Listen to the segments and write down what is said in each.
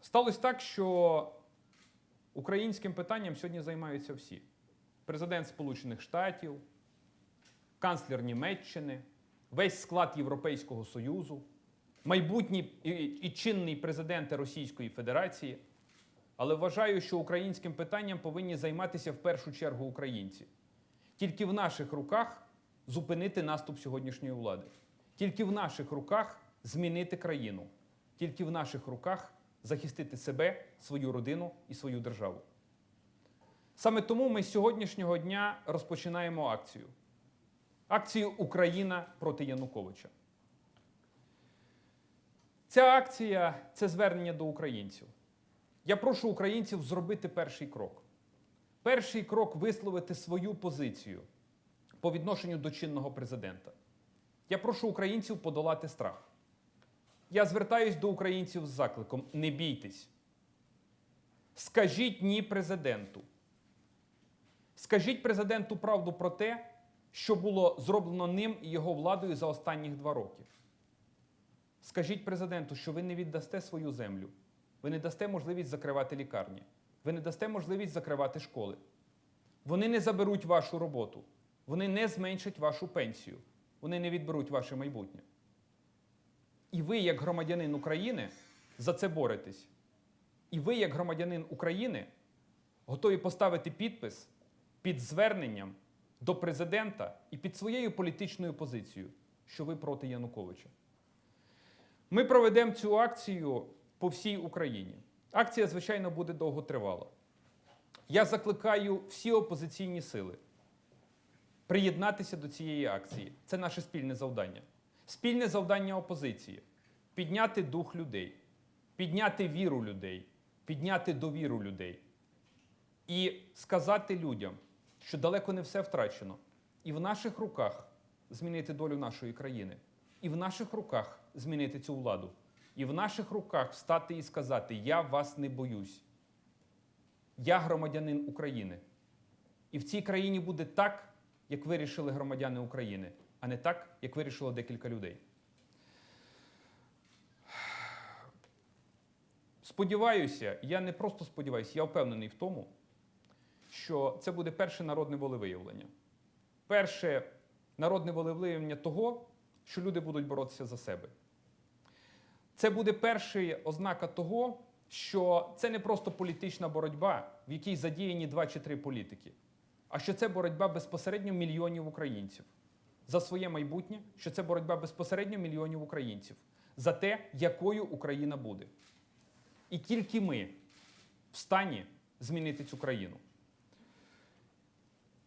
Сталося так, що українським питанням сьогодні займаються всі: президент Сполучених Штатів, канцлер Німеччини, весь склад Європейського Союзу, майбутні і, чинний президенти Російської Федерації. Але вважаю, що українським питанням повинні займатися в першу чергу українці. Тільки в наших руках зупинити наступ сьогоднішньої влади. Тільки в наших руках змінити країну. Тільки в наших руках захистити себе, свою родину і свою державу. Саме тому ми з сьогоднішнього дня розпочинаємо акцію. Акцію Україна проти Януковича. Ця акція це звернення до українців. Я прошу українців зробити перший крок. Перший крок висловити свою позицію по відношенню до чинного президента. Я прошу українців подолати страх. Я звертаюсь до українців з закликом: не бійтесь. Скажіть ні президенту. Скажіть президенту правду про те, що було зроблено ним і його владою за останніх два роки. Скажіть президенту, що ви не віддасте свою землю, ви не дасте можливість закривати лікарні, ви не дасте можливість закривати школи. Вони не заберуть вашу роботу, вони не зменшать вашу пенсію, вони не відберуть ваше майбутнє. І ви, як громадянин України, за це боретесь. І ви, як громадянин України, готові поставити підпис під зверненням до президента і під своєю політичною позицією, що ви проти Януковича. Ми проведемо цю акцію по всій Україні. Акція, звичайно, буде довготривала. Я закликаю всі опозиційні сили приєднатися до цієї акції. Це наше спільне завдання. Спільне завдання опозиції підняти дух людей, підняти віру людей, підняти довіру людей і сказати людям, що далеко не все втрачено, і в наших руках змінити долю нашої країни, і в наших руках змінити цю владу, і в наших руках встати і сказати: Я вас не боюсь. Я громадянин України. І в цій країні буде так, як вирішили громадяни України, а не так, як вирішило декілька людей. Сподіваюся, я не просто сподіваюся, я впевнений в тому, що це буде перше народне волевиявлення. Перше народне волевиявлення того, що люди будуть боротися за себе. Це буде перша ознака того, що це не просто політична боротьба, в якій задіяні два чи три політики, а що це боротьба безпосередньо мільйонів українців за своє майбутнє, що це боротьба безпосередньо мільйонів українців за те, якою Україна буде. І тільки ми в стані змінити цю країну.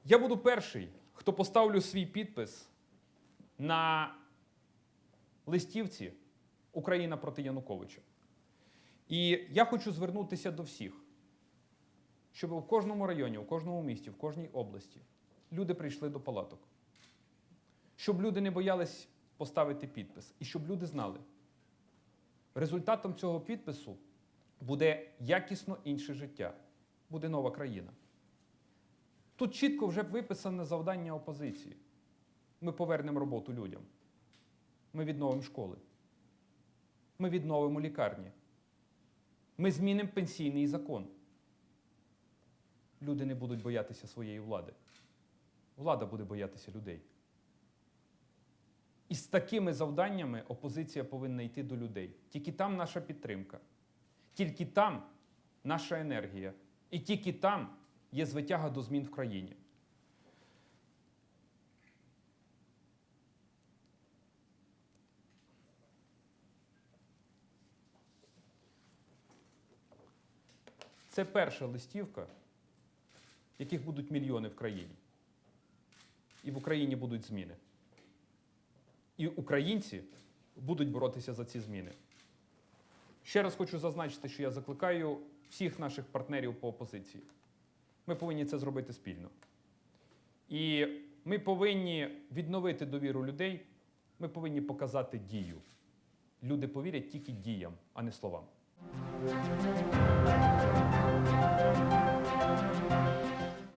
Я буду перший, хто поставлю свій підпис на листівці Україна проти Януковича. І я хочу звернутися до всіх, щоб у кожному районі, у кожному місті, в кожній області люди прийшли до палаток. Щоб люди не боялись поставити підпис. І щоб люди знали, результатом цього підпису буде якісно інше життя, буде нова країна. Тут чітко вже виписане завдання опозиції. Ми повернемо роботу людям. Ми відновимо школи. Ми відновимо лікарні. Ми змінимо пенсійний закон. Люди не будуть боятися своєї влади. Влада буде боятися людей. І з такими завданнями опозиція повинна йти до людей. Тільки там наша підтримка, тільки там наша енергія. І тільки там є звитяга до змін в країні. Це перша листівка, яких будуть мільйони в країні. І в Україні будуть зміни. І українці будуть боротися за ці зміни. Ще раз хочу зазначити, що я закликаю всіх наших партнерів по опозиції. Ми повинні це зробити спільно. І ми повинні відновити довіру людей, ми повинні показати дію. Люди повірять тільки діям, а не словам.